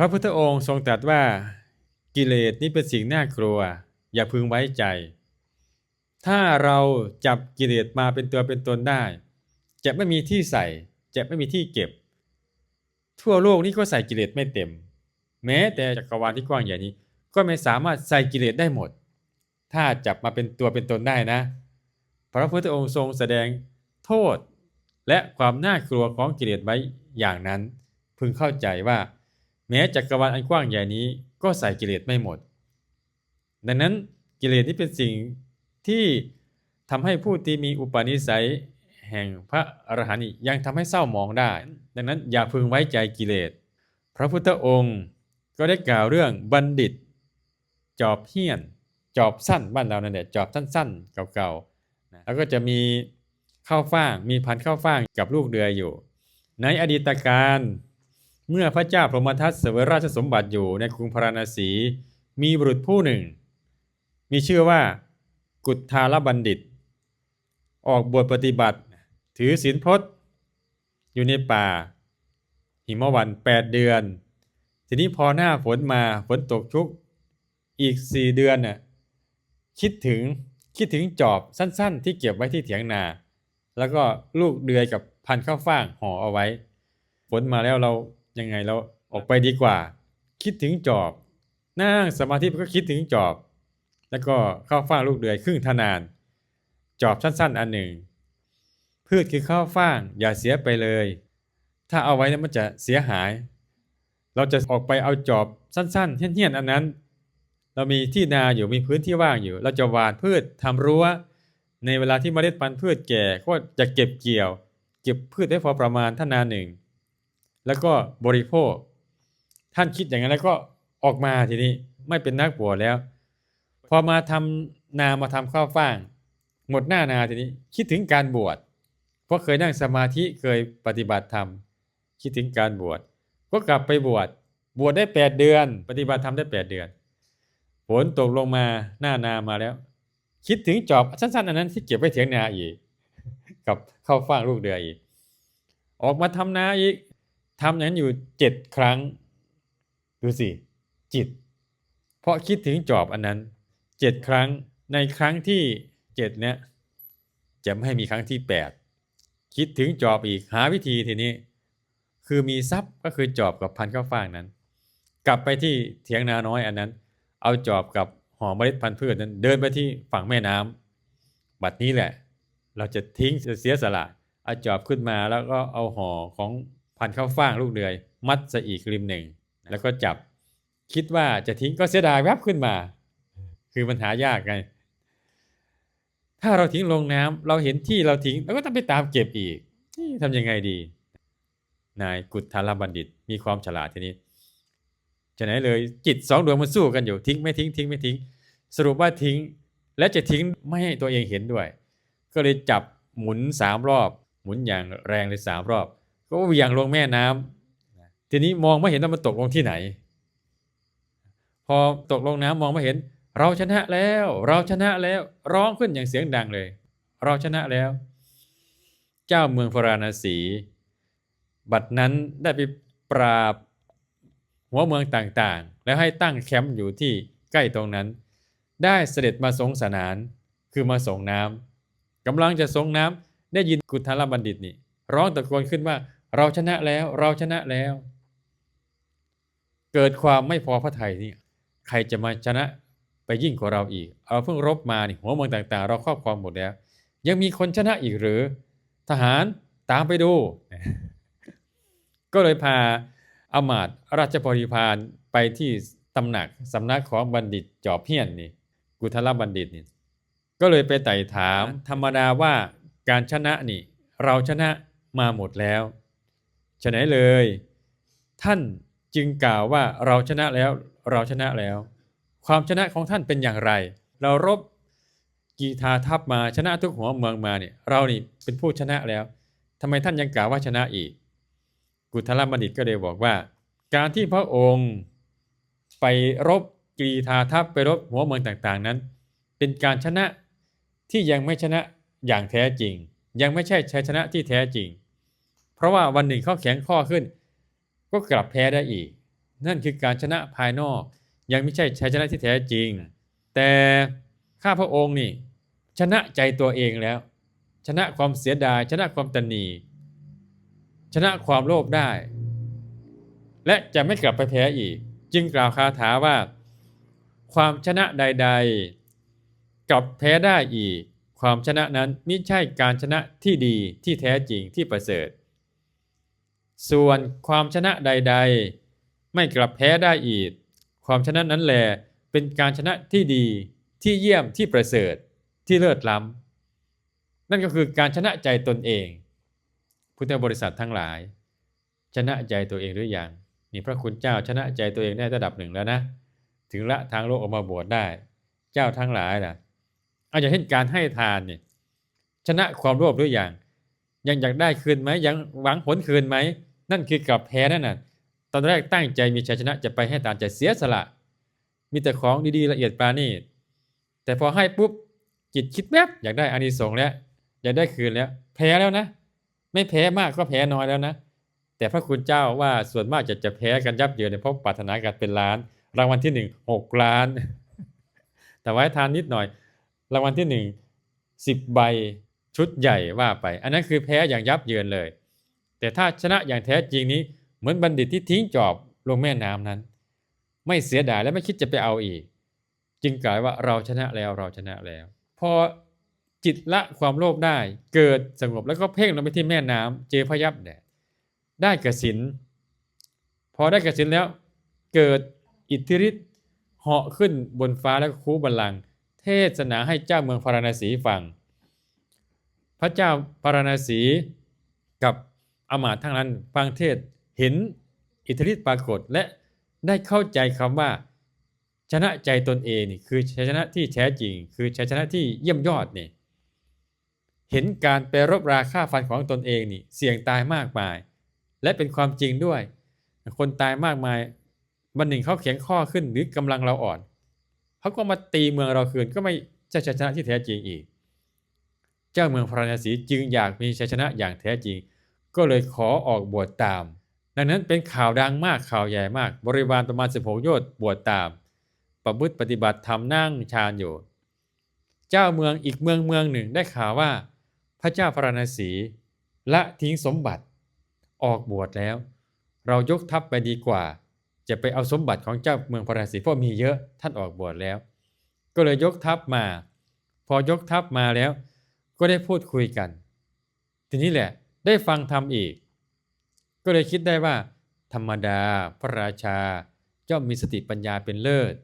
พระพุทธองค์ทรงตรัสว่า กิเลสนี่เป็นสิ่งน่ากลัว อย่าพึงไว้ใจ ถ้าเราจับกิเลสมาเป็นตัวเป็นตนได้ จะไม่มีที่ใส่ จะไม่มีที่เก็บ ทั่วโลกนี้ก็ใส่กิเลสไม่เต็ม แม้แต่จักรวาลที่กว้างใหญ่นี้ ก็ไม่สามารถใส่กิเลสได้หมด ถ้าจับมาเป็นตัวเป็นตนได้นะ พระพุทธองค์ทรงแสดงโทษ และความน่ากลัวของกิเลสไว้อย่างนั้น พึงเข้าใจว่า แม้จักรวาลอันกว้างใหญ่นี้ก็ใส่กิเลสไม่หมด ดังนั้นกิเลสนี้เป็นสิ่งที่ทำให้ผู้ที่มีอุปนิสัยแห่งพระอรหันต์ยังทำให้เศร้าหมองได้ ดังนั้นอย่าพึงไว้ใจกิเลส พระพุทธองค์ก็ได้กล่าวเรื่องบัณฑิต จอบเฮี้ยน จอบสั้นบ้านเรานั่นแหละจอบสั้นๆเก่าๆนะแล้วก็จะมีข้าวฟ่างมีพันข้าวฟ่างกับลูกเดือยอยู่ ในอดีตการ เมื่อพระเจ้าพรหมทัตเสวยราชสมบัติอยู่ในกรุงพาราณสี มีบุรุษผู้หนึ่ง มีชื่อว่า กุฏทาลบัณฑิต ออกบวชปฏิบัติ ถือศีลพรตอยู่ในป่า หิมวันแปดเดือน ทีนี้พอหน้าฝนมาฝนตกชุก อีกสี่เดือนน่ะคิดถึงคิดถึงจอบสั้นๆ ที่เก็บไว้ที่เถียงนา แล้วก็ลูกเดือยกับพันข้าวฟ่างห่อเอาไว้ ฝนมาแล้วเรา ยังไงเราออกไปดีกว่า คิดถึงจอบ นั่งสมาธิก็คิดถึงจอบ แล้วก็ข้าวฟ่างลูกเดือยครึ่งทนาน จอบสั้นๆ อันหนึ่ง พืชคือข้าวฟ่างอย่าเสียไปเลย ถ้าเอาไว้นะมันจะเสียหาย เราจะออกไปเอาจอบสั้นๆเหี้ยนๆอันนั้น เรามีที่นาอยู่มีพื้นที่ว่างอยู่ เราจะหว่านพืชทำรั้ว ในเวลาที่เมล็ดพันธุ์พืชแก่ก็จะเก็บเกี่ยว เก็บพืชได้พอประมาณท่านนาหนึ่ง แล้วก็บริโภค ท่านคิดอย่างนั้นแล้วก็ออกมาทีนี้ไม่เป็นนักบวชแล้ว พอมาทำนามาทำข้าวฟ่าง หมดหน้านาทีนี้ คิดถึงการบวชเพราะเคยนั่งสมาธิเคยปฏิบัติธรรมคิดถึงการบวชก็กลับไปบวชบวชได้แปดเดือน ปฏิบัติธรรมได้แปดเดือนฝนตกลงมาหน้านามาแล้ว คิดถึงจอบสั้นๆอันนั้นที่เก็บไว้เถียงนาอีก กับข้าวฟ่างลูกเดือยอีก ออกมาทำนาอีก ทำอย่างนั้นอยู่เจ็ดครั้ง ดูสิ จิต เพราะคิดถึงจอบอันนั้นเจ็ดครั้งในครั้งที่เจ็ดเนี่ยจะไม่ให้มีครั้งที่แปดคิดถึงจอบอีกหาวิธีทีนี้ คือมีทรัพย์ก็คือจอบกับพันข้าวฟ่างนั้น กลับไปที่เถียงนาน้อยอันนั้น เอาจอบกับห่อเมล็ดพันธุ์พืชนั้น เดินไปที่ฝั่งแม่น้ำบัดนี้แหละ เราจะทิ้งเสียสละเอาจอบขึ้นมาแล้วก็เอาห่อของ พันธุ์ข้าฟ่างลูกเดือย มัดซะอีกริมหนึ่ง แล้วก็จับ คิดว่าจะทิ้งก็เสียดายแวบขึ้นมา คือมันหายากไง ถ้าเราทิ้งลงน้ำเราเห็นที่เราทิ้งเราก็ต้องไปตามเก็บอีกทำยังไงดี นายกุฏทารบัณฑิตมีความฉลาดทีนี้จะไหนเลยจิตสองดวงมันสู้กันอยู่ทิ้งไม่ทิ้งทิ้งไม่ทิ้ง สรุปว่าทิ้ง และจะทิ้งไม่ให้ตัวเองเห็นด้วย ก็เลยจับหมุนสามรอบ หมุนอย่างแรงเลยสามรอบ ก็เหวี่ยงลงแม่น้ำทีนี้มองไม่เห็นว่ามันตกลงที่ไหน พอตกลงน้ำมองไม่เห็น เราชนะแล้ว เราชนะแล้ว ร้องขึ้นอย่างเสียงดังเลย เราชนะแล้ว เจ้าเมืองพาราณสี บัดนั้นได้ไปปราบหัวเมืองต่างๆ แล้วให้ตั้งแคมป์อยู่ที่ใกล้ตรงนั้น ได้เสด็จมาสงสนาน คือมาส่งน้ำกำลังจะส่งน้ำได้ยินกุทารบัณฑิตนี่ร้องตะโกนขึ้นว่า เราชนะแล้วเราชนะแล้ว เกิดความไม่พอพระทัยนี่ใครจะมาชนะไปยิ่งกว่าเราอีกเอาเพิ่งรบมานี่หัวเมืองต่างๆ เราครอบครองหมดแล้ว ยังมีคนชนะอีกหรือ ทหารตามไปดู ก็เลยพาอามาตราชบริพารไปที่ตำหนักสำนักของบัณฑิตจอบเพี้ยนนี่กุทลบัณฑิตนี่ก็เลยไปไต่ถามธรรมดาว่าการชนะนี่ เราชนะมาหมดแล้ว ฉะไหนเลย ท่านจึงกล่าวว่าเราชนะแล้วเราชนะแล้ว ความชนะของท่านเป็นอย่างไร เรารบกีทาทัพมาชนะทุกหัวเมืองมาเนี่ยเรานี่เป็นผู้ชนะแล้วทำไมท่านยังกล่าวว่าชนะอีก กุทลบัณฑิตก็เลยบอกว่า การที่พระองค์ไปรบกีทาทัพไปรบหัวเมืองต่างๆนั้น เป็นการชนะที่ยังไม่ชนะอย่างแท้จริง ยังไม่ใช่ชัยชนะที่แท้จริง เพราะว่าวันหนึ่งเขาแข็งข้อขึ้น ก็กลับแพ้ได้อีก นั่นคือการชนะภายนอก ยังไม่ใช่ชัยชนะที่แท้จริง แต่ข้าพระองค์นี่ ชนะใจตัวเองแล้ว ชนะความเสียดาย ชนะความตนนีชนะความโลภได้ และจะไม่กลับไปแพ้อีก จึงกล่าวคาถาว่า ความชนะใด ๆ กลับแพ้ได้อีก ความชนะนั้นไม่ใช่การชนะที่ดีที่แท้จริงที่ประเสริฐ ส่วนความชนะใด ๆ ไม่กลับแพ้ได้อีก ความชนะนั้นแหลเป็นการชนะที่ดีที่เยี่ยมที่ประเสริฐที่เลิศล้ำนั่นก็คือการชนะใจตนเอง พุทธบริษัททั้งหลาย ชนะใจตัวเองหรืออยังนี่พระคุณเจ้าชนะใจตัวเองได้ระดับหนึ่งแล้วนะ ถึงละทางโลกออกมาบวชได้ เจ้าทั้งหลายล่ะเอาอย่างเช่นการให้ทานเนี่ยชนะความโลภหรือยังยังอยากได้คืนไหมยังหวังผลคืนไหม นั่นคือกับแพ้นั่นน่ะตอนแรกตั้งใจมีชัยชนะจะไปให้ทานจะเสียสละ มีแต่ของดีๆละเอียดปราณีตแต่พอให้ปุ๊บจิตคิดแวบอยากได้อานิสงส์แล้วอยากได้คืนแล้ว แพ้แล้วนะ ไม่แพ้มากก็แพ้น้อยแล้วนะ แต่พระคุณเจ้าว่าส่วนมากจะจะแพ้กันยับเยินเนี่ยเพราะปรารถนาการเป็นล้าน รางวัลที่หนึ่งหกล้าน แต่ไว้ทานนิดหน่อย รางวัลที่หนึ่งสิบใบชุดใหญ่ว่าไป อันนั้นคือแพ้อย่างยับเยินเลย แต่ถ้าชนะอย่างแท้จริงนี้เหมือนบัณฑิตที่ทิ้งจอบลงแม่น้ำนั้น ไม่เสียดายและไม่คิดจะไปเอาอีก จึงกล่าวว่าเราชนะแล้วเราชนะแล้ว พอจิตละความโลภได้เกิดสงบแล้วก็เพ่งลงไปที่แม่น้ำเจพยับแดดได้กสินพอได้กสินแล้วเกิดอิทธิฤทธิ์เหาะขึ้นบนฟ้าแล้วคูบัลลังเทศนาให้เจ้าเมืองพาราณสีฟัง พระเจ้าพาราณสีกับ อมาทั้งนั้นฟังเทศเห็นอิทธิฤทธิ์ปรากฏและได้เข้าใจคำว่า ชนะใจตนเองนี่คือชัยชนะที่แท้จริง คือชัยชนะที่เยี่ยมยอดนี่เห็นการไปรบราฆ่าฟันของตนเองนี่เสี่ยงตายมากมาย และเป็นความจริงด้วย คนตายมากมายวันหนึ่งเขาเขียงข้อขึ้นหรือกำลังเราอ่อนเขาก็มาตีเมืองเราคืนก็ไม่ใช่ชัยชนะที่แท้จริงอีก เจ้าเมืองพระนศีจึงอยากมีชัยชนะอย่างแท้จริง ก็เลยขอออกบวชตาม ดังนั้นเป็นข่าวดังมากข่าวใหญ่มาก บริวารประมาณ 16 โยชน์บวชตาม ประพฤติปฏิบัติทำนั่งฌานอยู่ เจ้าเมืองอีกเมืองเมืองหนึ่งได้ข่าวว่า พระเจ้าพระนศีละทิ้งสมบัติ ออกบวชแล้ว เรายกทัพไปดีกว่า จะไปเอาสมบัติของเจ้าเมืองพระนศีเพราะมีเยอะท่านออกบวชแล้ว ก็เลยยกทัพมา พอยกทัพมาแล้ว ก็ได้พูดคุยกัน ทีนี้แหละ ได้ฟังธรรมอีก ก็เลยคิดได้ว่า ธรรมดาพระราชาย่อมมีสติปัญญาเป็นเลิศ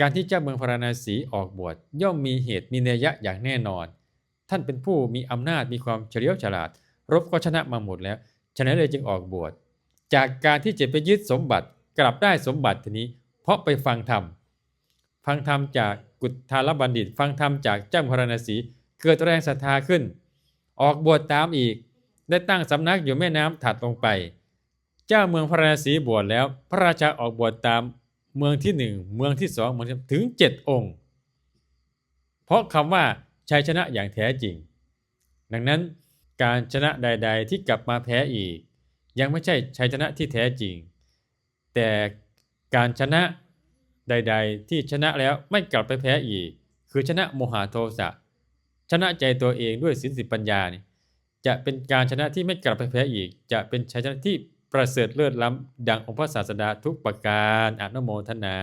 การที่เจ้าเมืองพราราณสีออกบวชย่อมมีเหตุมีเนยยะอย่างแน่นอน ท่านเป็นผู้มีอำนาจมีความเฉลียวฉลาด รบก็ชนะมาหมดแล้ว ฉะนั้นเลยจึงออกบวช จากการที่จะไปยึดสมบัติกลับได้สมบัติทีนี้ เพราะไปฟังธรรม ฟังธรรมจากกุฏทารบัณฑิต ฟังธรรมจากเจ้าพาราณสีเกิดแรงศรัทธาขึ้น ออกบวชตามอีก ได้ตั้งสำนักอยู่แม่น้ำถัดลงไป เจ้าเมืองพระนศีบวชแล้ว พระราชาออกบวชตามเมืองที่หนึ่งเมืองที่สองเมืองถึงเจ็ดองค์ เพราะคำว่าชัยชนะอย่างแท้จริง ดังนั้นการชนะใด ๆ ที่กลับมาแพ้อีก ยังไม่ใช่ชัยชนะที่แท้จริง แต่การชนะใด ๆ ที่ชนะแล้วไม่กลับไปแพ้อีก คือชนะโมหะโทสะชนะใจตัวเองด้วยสินสิปัญญานี่ จะเป็นการชนะที่ไม่กลับไปแพ้อีก จะเป็นชัยชนะที่ประเสริฐเลิศล้ำดังองค์พระศาสดาทุกประการอนุโมทนา